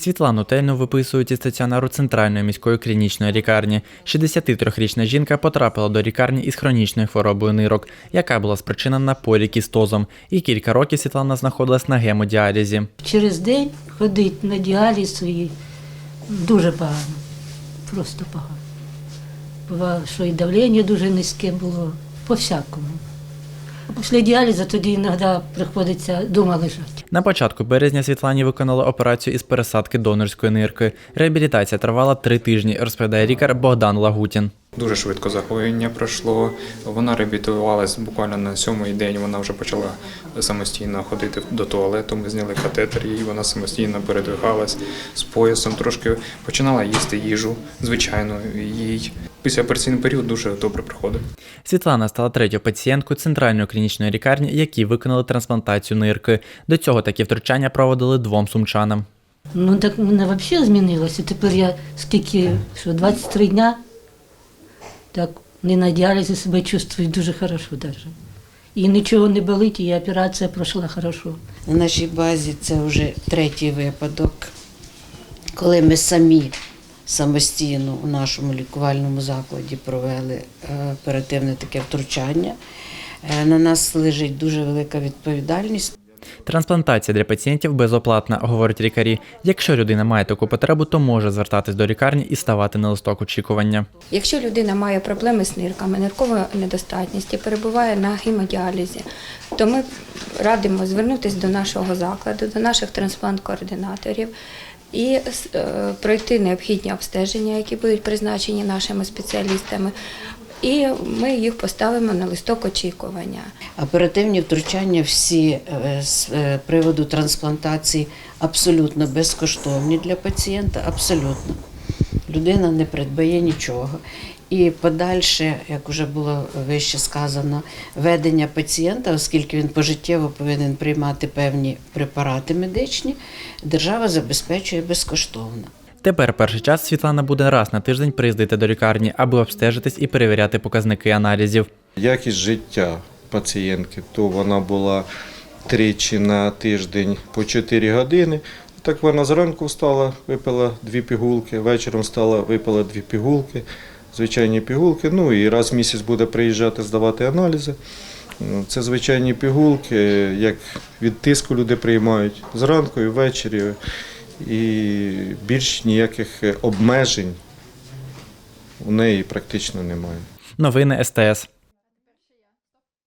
Світлану Тельну виписують із стаціонару центральної міської клінічної лікарні. 63-річна жінка потрапила до лікарні із хронічною хворобою нирок, яка була спричинена полікістозом. І кілька років Світлана знаходилась на гемодіалізі. Через день ходить на діаліз свій дуже погано. Просто погано. Бувало, що і давлення дуже низьке було, по-всякому. А після діалізу тоді іноді приходиться дома лежати. На початку березня Світлані виконали операцію із пересадки донорської нирки. Реабілітація тривала три тижні, розповідає лікар Богдан Лагутін. Дуже швидко захворювання пройшло. Вона реабілітувалась буквально на сьомий день. Вона вже почала самостійно ходити до туалету. Ми зняли катетер, і вона самостійно передвигалась з поясом. Трошки починала їсти їжу, звичайно, їй після операційний період дуже добре проходить. Світлана стала третьою пацієнткою центральної клінічної лікарні, які виконали трансплантацію нирки. До цього такі втручання проводили двом сумчанам. Ну так мене взагалі змінилося. Тепер я скільки, що 23 дня, так не на діалізі себе чувствую дуже хорошо даже. І нічого не болить, і операція пройшла хорошо. На нашій базі це вже третій випадок, коли ми самі самостійно у нашому лікувальному закладі провели е, оперативне таке втручання. Е, На нас лежить дуже велика відповідальність. Трансплантація для пацієнтів безоплатна, говорять лікарі. Якщо людина має таку потребу, то може звертатись до лікарні і ставати на листок очікування. Якщо людина має проблеми з нирками, ниркову недостатність і перебуває на гемодіалізі, то ми радимо звернутися до нашого закладу, до наших трансплант-координаторів і е, пройти необхідні обстеження, які будуть призначені нашими спеціалістами. І ми їх поставимо на листок очікування. Оперативні втручання всі е, з е, приводу трансплантації абсолютно безкоштовні для пацієнта, абсолютно. Людина не придбає нічого. І подальше, як вже було вище сказано, ведення пацієнта, оскільки він пожиттєво повинен приймати певні препарати медичні, держава забезпечує безкоштовно. Тепер перший час Світлана буде раз на тиждень приїздити до лікарні, аби обстежитись і перевіряти показники аналізів. Якість життя пацієнтки, то вона була тричі на тиждень по 4 години. Так вона зранку встала, випила дві пігулки, вечором встала, випила дві пігулки, звичайні пігулки. Ну і раз в місяць буде приїжджати здавати аналізи. Ну, Це звичайні пігулки, як від тиску люди приймають зранку і ввечері. І більш ніяких обмежень у неї практично немає. Новини СТС.